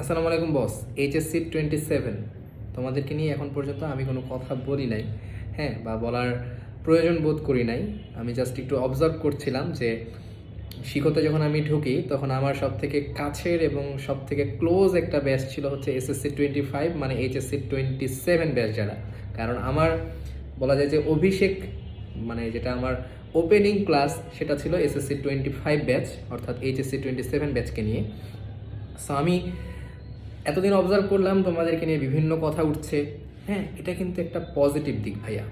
আসসালামু আলাইকুম, বস। HSC twenty seven তোমাদেরকে নিয়ে এখন পর্যন্ত আমি কোনো কথা বলি নাই। হ্যাঁ বা বলার প্রয়োজন বোধ করি নাই। আমি জাস্ট একটু অবজার্ভ করছিলাম যে শিখতে যখন আমি ঢুকি, তখন আমার সব থেকে কাছের এবং সব থেকে ক্লোজ একটা ব্যাচ ছিল হচ্ছে এসএসসি টোয়েন্টি ফাইভ মানে এইচএসসি টোয়েন্টি সেভেন ব্যাচ যারা। কারণ আমার বলা যায় যে অভিষেক মানে যেটা আমার ওপেনিং ক্লাস সেটা ছিল এসএসসি টোয়েন্টি ফাইভ ব্যাচ অর্থাৎ এইচএসসি টোয়েন্টি সেভেন ব্যাচকে নিয়ে। সো আমি এতদিন অবজার্ভ করলাম তোমাদেরকে নিয়ে বিভিন্ন কথা উঠছে। হ্যাঁ। এটা কিন্তু একটা পজিটিভ দিক ভাইয়া।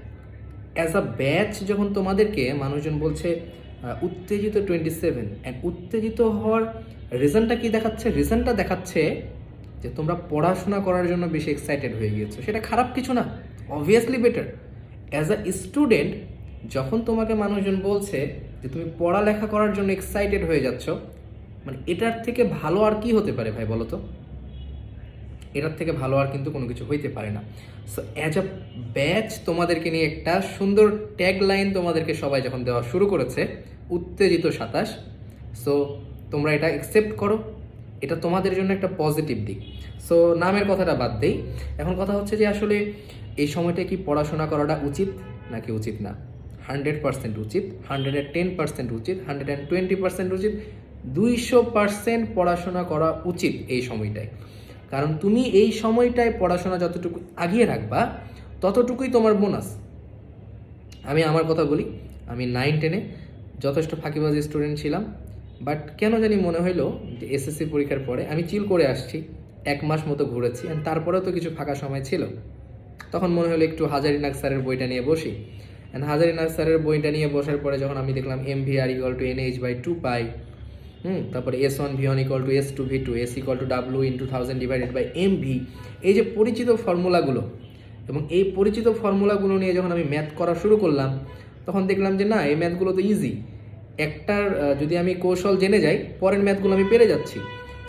অ্যাজ আ ব্যাচ যখন তোমাদেরকে মানুষজন বলছে উত্তেজিত টোয়েন্টি সেভেন অ্যান্ড উত্তেজিত হওয়ার রিজনটা কি দেখাচ্ছে? রিজনটা দেখাচ্ছে যে তোমরা পড়াশোনা করার জন্য বেশি এক্সাইটেড হয়ে গিয়েছো। সেটা খারাপ কিছু না obviously better as a student যখন তোমাকে মানুষজন বলছে যে তুমি পড়ালেখা করার জন্য এক্সাইটেড হয়ে যাচ্ছ মানে এটার থেকে ভালো আর কি হতে পারে ভাই বলো তো? এটার থেকে ভালো আর কিন্তু কোনো কিছু হইতে পারে না। সো অ্যাজ আ ব্যাচ তোমাদেরকে নিয়ে একটা সুন্দর ট্যাগ লাইন তোমাদেরকে সবাই যখন দেওয়া শুরু করেছে, উত্তেজিত সাতাশ। সো তোমরা এটা অ্যাকসেপ্ট করো। এটা তোমাদের জন্য একটা পজিটিভ দিক। সো নামের কথাটা বাদ দেই। এখন কথা হচ্ছে যে আসলে এই সময়টা কি পড়াশোনা করাটা উচিত নাকি উচিত না? হান্ড্রেড পার্সেন্ট উচিত, হান্ড্রেড অ্যান্ড টেন পার্সেন্ট উচিত, হান্ড্রেড অ্যান্ড টোয়েন্টি পার্সেন্ট উচিত, দুইশো পার্সেন্ট পড়াশোনা করা উচিত এই সময়টায়। কারণ তুমি এই সময়টায় পড়াশোনা যতটুকু আগিয়ে রাখবা, ততটুকুই তোমার বোনাস। আমি আমার কথা বলি, আমি নাইন টেনে যথেষ্ট ফাঁকিবাজি স্টুডেন্ট ছিলাম বাট কেন জানি মনে হইল যে এসএসসি পরীক্ষার পরে আমি চিল করে আসছি, এক মাস মতো ঘুরেছি অ্যান্ড তারপরেও তো কিছু ফাঁকা সময় ছিল। তখন মনে হলো একটু হাজারিনাগ স্যারের বইটা নিয়ে বসি অ্যান্ড হাজারিনাগ স্যারের বইটা নিয়ে বসার পরে যখন আমি দেখলাম M V R equal to N H by two pi hmm. তারপরে S one V one equal to S two V two S equal to W two thousand divided by M V এই যে পরিচিত ফর্মুলাগুলো এবং এই পরিচিত ফর্মুলাগুলো নিয়ে যখন আমি ম্যাথ করা শুরু করলাম, তখন দেখলাম যে না, এই ম্যাথগুলো তো ইজি একটার যদি আমি কৌশল জেনে যাই, পরের ম্যাথগুলো আমি পেরে যাচ্ছি।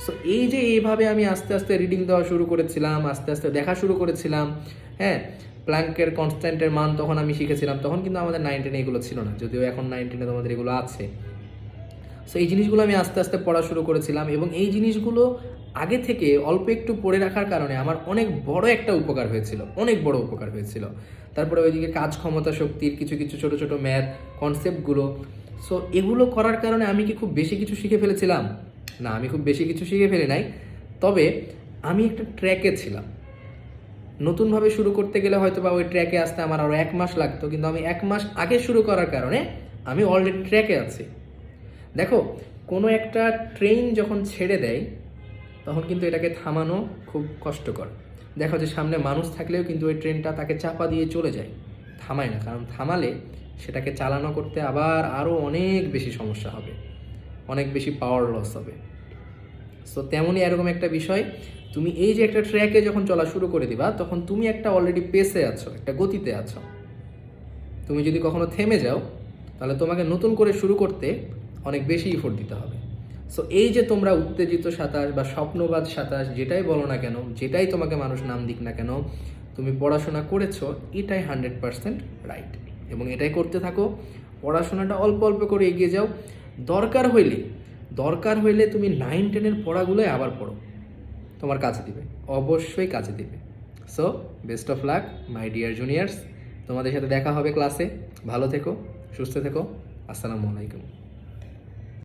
সো এই যে এইভাবে আমি আস্তে আস্তে রিডিং দেওয়া শুরু করেছিলাম, আস্তে আস্তে দেখা শুরু করেছিলাম হ্যাঁ প্ল্যাঙ্কের কনস্ট্যান্টের মান তখন আমি শিখেছিলাম, তখন কিন্তু আমাদের নাইন টেনে এগুলো ছিল না, যদিও এখন নাইন টেনে তোমাদের এগুলো আছে। সো এই জিনিসগুলো আমি আস্তে আস্তে পড়া শুরু করেছিলাম এবং এই জিনিসগুলো আগে থেকে অল্প একটু পড়ে রাখার কারণে আমার অনেক বড় একটা উপকার হয়েছিল, অনেক বড় উপকার হয়েছিল। তারপরে ওইদিকে কাজ ক্ষমতা শক্তির কিছু কিছু ছোট ছোট ম্যাথ কনসেপ্টগুলো সো এগুলো করার কারণে আমি কি খুব বেশি কিছু শিখে ফেলেছিলাম? না, আমি খুব বেশি কিছু শিখে ফেলে নাই। তবে আমি একটা ট্র্যাকে ছিলাম। নতুনভাবে শুরু করতে গেলে হয়তো বা ওই ট্র্যাকে আসতে আমার আরও এক মাস লাগতো, কিন্তু আমি এক মাস আগে শুরু করার কারণে আমি অলরেডি ট্র্যাকে আছি। দেখো, কোনো একটা ট্রেন যখন ছেড়ে দেয়, তখন কিন্তু এটাকে থামানো খুব কষ্টকর। দেখো যে সামনে মানুষ থাকলেও কিন্তু ওই ট্রেনটা তাকে চাপা দিয়ে চলে যায়। থামায় না, কারণ থামালে সেটাকে চালানো করতে আবার আরও অনেক বেশি সমস্যা হবে, অনেক বেশি পাওয়ার লস হবে। সো তেমনই এরকম একটা বিষয়, তুমি এই যে একটা ট্র্যাকে যখন চলা শুরু করে দিবা, তখন তুমি একটা অলরেডি পেসে আছো, একটা গতিতে আছো। তুমি যদি কখনো থেমে যাও, তাহলে তোমাকে নতুন করে শুরু করতে অনেক বেশি ইফোর্ট দিতে হবে। সো এই যে তোমরা উত্তেজিত সাঁতার বা স্বপ্নবাদ সাঁতার যেটাই বলো না কেন, যেটাই তোমাকে মানুষ নাম দিক না কেন, তুমি পড়াশোনা করেছ, এটাই হান্ড্রেড পারসেন্ট রাইট এবং এটাই করতে থাকো, পড়াশোনাটা অল্প অল্প করে এগিয়ে যাও। দরকার হইলে দরকার হইলে তুমি নাইন টেনের পড়াগুলোই আবার পড়ো। তোমার কাছে দিবে, অবশ্যই কাছে দিবে। So best of luck my dear juniors তোমাদের সাথে দেখা হবে ক্লাসে ভালো থেকো, সুস্থ থেকো। আসসালামু আলাইকুম।